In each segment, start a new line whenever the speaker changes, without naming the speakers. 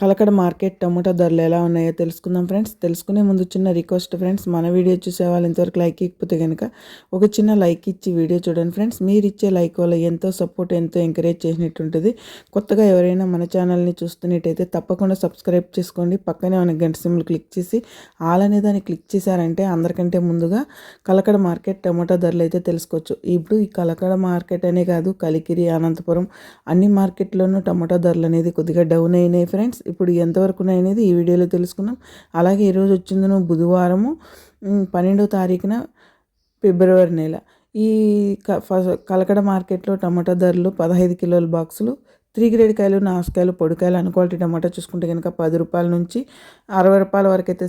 Kalakada market tomato ధరలు ఎలా ఉన్నాయో తెలుసుకుందాం ఫ్రెండ్స్. తెలుసుకునే ముందు చిన్న రిక్వెస్ట్ ఫ్రెండ్స్ మన వీడియో చూసే వాళ్ళు ఇంతవరకు లైక్ ఇకపోతే కనుక ఒక చిన్న లైక్ ఇచ్చి వీడియో చూడండి ఫ్రెండ్స్. మీరు ఇచ్చే లైక్ వల్ల ఎంతో సపోర్ట్ ఎంతో ఎంకరేజ్ చేసినట్టు ఉంటుంది కొత్తగా ఎవరైనా మన ఛానల్ని చూస్తున్నట్టయితే తప్పకుండా సబ్స్క్రైబ్ చేసుకోండి. పక్కనే మన గంట సిమ్లు క్లిక్ చేసి ఆల్ అనే దాన్ని క్లిక్ చేశారంటే అందరికంటే ముందుగా కలకడ మార్కెట్ టమోటా ధరలు అయితే తెలుసుకోవచ్చు. ఇప్పుడు ఈ కలకడ మార్కెట్ అనే కాదు కలికిరి అనంతపురం అన్ని మార్కెట్లోనూ టమాటో ధరలు అనేది కొద్దిగా డౌన్ అయినాయి ఫ్రెండ్స్. ఇప్పుడు ఎంతవరకు అనేది ఈ వీడియోలో తెలుసుకున్నాం అలాగే ఈరోజు వచ్చిందను బుధవారము పన్నెండో తారీఖున ఫిబ్రవరి నెల. ఈ కలకడ మార్కెట్లో టమాటా ధరలు పదహైదు కిలోల బాక్సులు త్రీ గ్రేడ్ కాయలు నాసుకాయలు పొడికాయలు అన్ క్వాలిటీ టమాటా చూసుకుంటే కనుక పది రూపాయల నుంచి అరవై రూపాయల వరకు అయితే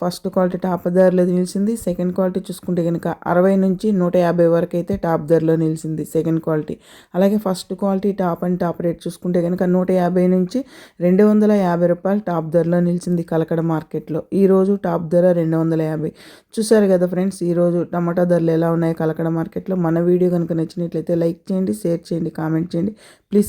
ఫస్ట్ క్వాలిటీ టాప్ ధరలో నిలిచింది. సెకండ్ క్వాలిటీ చూసుకుంటే కనుక అరవై నుంచి నూట యాభై వరకు అయితే టాప్ ధరలో నిలిచింది సెకండ్ క్వాలిటీ. అలాగే first quality top and top rate చూసుకుంటే కనుక నూట యాభై నుంచి రెండు వందల యాభై రూపాయలు టాప్ ధరలో నిలిచింది కలకడ మార్కెట్లో. ఈరోజు టాప్ ధర రెండు వందల యాభై. చూసారు కదా ఫ్రెండ్స్ ఈరోజు టమాటా ధరలు ఎలా ఉన్నాయి కలకడ మార్కెట్లో? మన వీడియో కనుక నచ్చినట్లయితే లైక్ చేయండి షేర్ చేయండి కామెంట్ చేయండి. ప్లీజ్